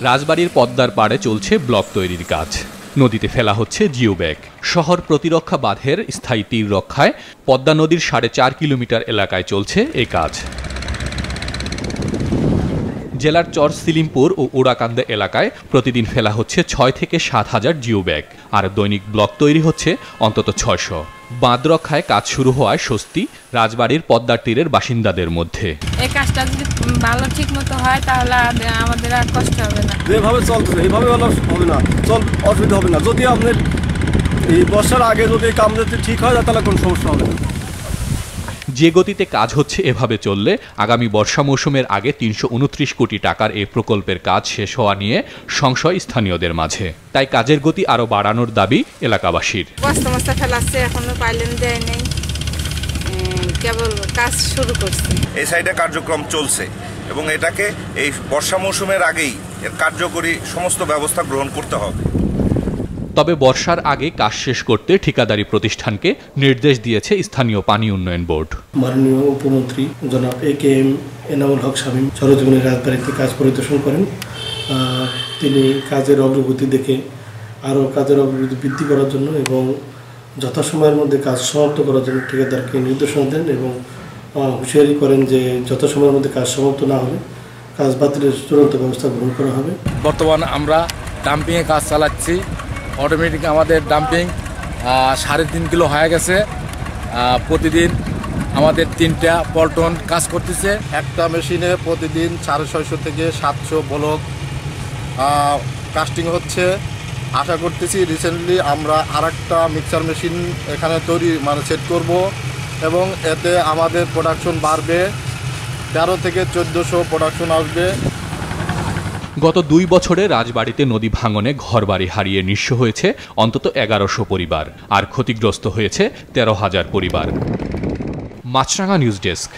রাজবাড়ির পদ্মার পাড়ে চলছে ব্লক তৈরির কাজ। নদীতে ফেলা হচ্ছে জিও ব্যাগ শহর প্রতিরক্ষা বাঁধের স্থায়ী তীর রক্ষায় পদ্মা নদীর সাড়ে চার কিলোমিটার এলাকায় চলছে এ কাজ। জেলার চর সিলিমপুর ও ওড়াকান্দা এলাকায় প্রতিদিন ফেলা হচ্ছে ছয় থেকে সাত হাজার জিও ব্যাগ আর দৈনিক ব্লক তৈরি হচ্ছে অন্তত ছয়শো। বাঁধ রক্ষায় কাজ শুরু হওয়ায় স্বস্তি রাজবাড়ির পদ্মার তীরের বাসিন্দাদের মধ্যে। এই কাজটা যদি ভালো ঠিক মতো হয় তাহলে আমাদের আর কষ্ট হবে না। যেভাবে চলতেছে এইভাবে হবে না। চল অসুবিধা হবে না। যদি আপনার এই বর্ষার আগে যদি কাম যদি ঠিক হয় তাহলে কোনো সমস্যা হবে না। যে গতিতে কাজ হচ্ছে এভাবে চললে আগামী বর্ষা মৌসুমের আগে তিনশো উনত্রিশ কোটি টাকার এই প্রকল্পের কাজ শেষ হওয়া নিয়ে সংশয় স্থানীয়দের মাঝে। তাই কাজের গতি আরও বাড়ানোর দাবি এলাকাবাসীর। ফেলাচ্ছে এখনও পাইলেন দেয় নেই। কেবল কাজ শুরু করছে। এই সাইডে কার্যক্রম চলছে এবং এটাকে এই বর্ষা মৌসুমের আগেই এর কার্যকরী সমস্ত ব্যবস্থা গ্রহণ করতে হবে। তবে বর্ষার আগে কাজ শেষ করতে ঠিকাদারি প্রতিষ্ঠানকে নির্দেশ দিয়েছে স্থানীয় পানি উন্নয়ন বোর্ড। মাননীয় উপমন্ত্রী জনাব A K M Enamul Haque Shamim সরজমিনের রাজবাড়িতে কাজ পরিদর্শন করেন। তিনি কাজের অগ্রগতি দেখে আরও কাজের অগ্রগতি বৃদ্ধি করার জন্য এবং যথাসময়ের মধ্যে কাজ সমাপ্ত করার জন্য ঠিকাদারকে নির্দেশনা দেন এবং হুঁশিয়ারি করেন যে যথাসময়ের মধ্যে কাজ সমাপ্ত না হলে কাজ বাতিলের চূড়ান্ত ব্যবস্থা গ্রহণ করা হবে। বর্তমান আমরা ডাম্পিংয়ে কাজ চালাচ্ছি। অটোমেটিক আমাদের ডাম্পিং সাড়ে তিন কিলো হয়ে গেছে। প্রতিদিন আমাদের তিনটা পল্টন কাজ করতেছে। একটা মেশিনে প্রতিদিন সাড়ে ছয়শো থেকে সাতশো ব্লক কাস্টিং হচ্ছে। আশা করতেছি রিসেন্টলি আমরা আর একটা মিক্সার মেশিন এখানে তৈরি মানে সেট করব এবং এতে আমাদের প্রোডাকশন বাড়বে। তেরো থেকে চোদ্দোশো প্রোডাকশন আসবে। গত দুই বছরে রাজবাড়িতে নদী ভাঙনে ঘরবাড়ি হারিয়ে নিঃস্ব হয়েছে অন্তত এগারোশো পরিবার, আর ক্ষতিগ্রস্ত হয়েছে তেরো হাজার পরিবার। Maasranga news desk.